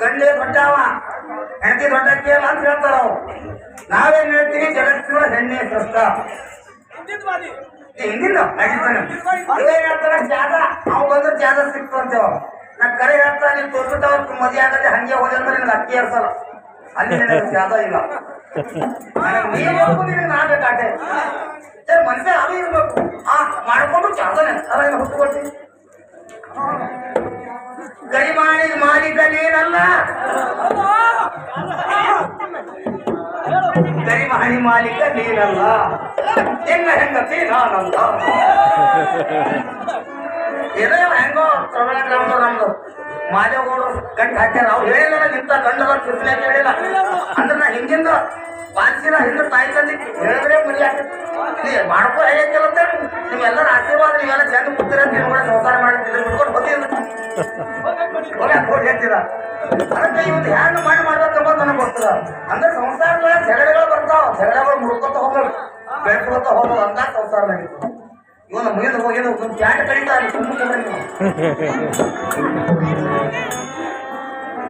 ಗಂಡೆ ದೊಡ್ಡವ ಹೆಂಡತಿ ದೊಡ್ಡಕ್ಕಿ ಅಲ್ಲ ಅಂತ ಹೇಳ್ತಾರ ಅವ್ರು. ನಾವೇನ್ ಹೇಳ್ತೀವಿ ಜಗತ್ತಿನ ಹೆಣ್ಣೆ ಇವ್ರು ಹೇಳ್ತಾರ ಜಾಗ ಅವ್ ಬಂದ್ರೆ ಜಾಗ ಸಿಕ್ತು ಅಂತೇವ ನಾ ಕರೆ ಹೇಳ್ತಾ ನೀವು ತೋರ್ಬಿಟ್ಟವ್ರ ಮದುವೆ ಆಗದೆ ಹಂಗೆ ಹೋದೆ ಅಂದ್ರೆ ನಿಮ್ಗೆ ಅಕ್ಕಿ ಹರ್ಸಲ್ಲ ಅಲ್ಲಿ ನಿನಗೆ ಜಾಗ ಇಲ್ಲ. ನೀನ್ ಹೋಗು ನಿನಗೆ ನಾ ಬೇಕಾಟೆ ಸರ್ ಮನುಷ್ಯ ಅದು ಇರ್ಬೇಕು. ಆ ಮಾಡ್ಕೊಂಡು ಜಾಗನೆ. ಅದ ಏನು ಹುಟ್ಟು ದರಿ ಗರಿಮಾಳಿ ಮಾಲೀಕ ನೀನಲ್ಲ. ಹೆಂಗ ಹೆಂಗತಿ ನಾನಲ್ಲ. ಇದೇ ಹೆಂಗೋ ಪ್ರಬಲ ಗ್ರಾಮದವ್ರು ನಮ್ದು ಮಾದೇವಗೌಡರು ಗಂಟು ಹಾಕ್ಯಾರ. ಅವ್ರು ಹೇಳಿಲ್ಲ, ನಿಂತ ಗಂಡದ ಅಂತ ಹೇಳಿಲ್ಲ. ಅಂದ್ರೆ ನಾ ಹಿಂಗಿಂದ ಪಾಲಿಸಿನ ಹಿಂದೆ ತಾಯಿ ತಂದಿ ಹೇಳಿದ್ರೆ ಮರಿ ಆಗ್ತದೆ ಮಾಡ್ಕೊ ಹೇಗಿಲ್ಲಂತ ನಿಮ್ಮೆಲ್ಲರ ಆಶೀರ್ವಾದ, ನೀವೆಲ್ಲ ಚಂದ ಕೂತಿರ ನೀವು ಕೂಡ ಸಂಸಾರ ಹೋಗಿಲ್ಲ ಕೋಟಿ ಹೇಳ್ತೀರ? ಅದಕ್ಕೆ ಇವತ್ತು ಹ್ಯಾಂಗ ಮಾಡಿ ಮಾಡ್ಬೇಕಂಬ ನನಗೆ ಗೊತ್ತದ ಅಂದ್ರೆ ಸಂಸಾರಗಳ ಜಗಳಗಳು ಬರ್ತಾವ. ಜಗಳಗಳು ಮುಡ್ಕೊತ ಹೋಗ್ಬೇಕು. ಬೆಳ್ಕೊತ ಹೋಗೋದು ಅಂತ ಸಂಸಾರ ನಡೀತು ಇವನು ಮುಗಿದು ಹೋಗಿದ್ದು ಒಂದು ಪ್ಯಾಂಟ್ ಕಡಿತಾ ಸುಮ್ಮನೆ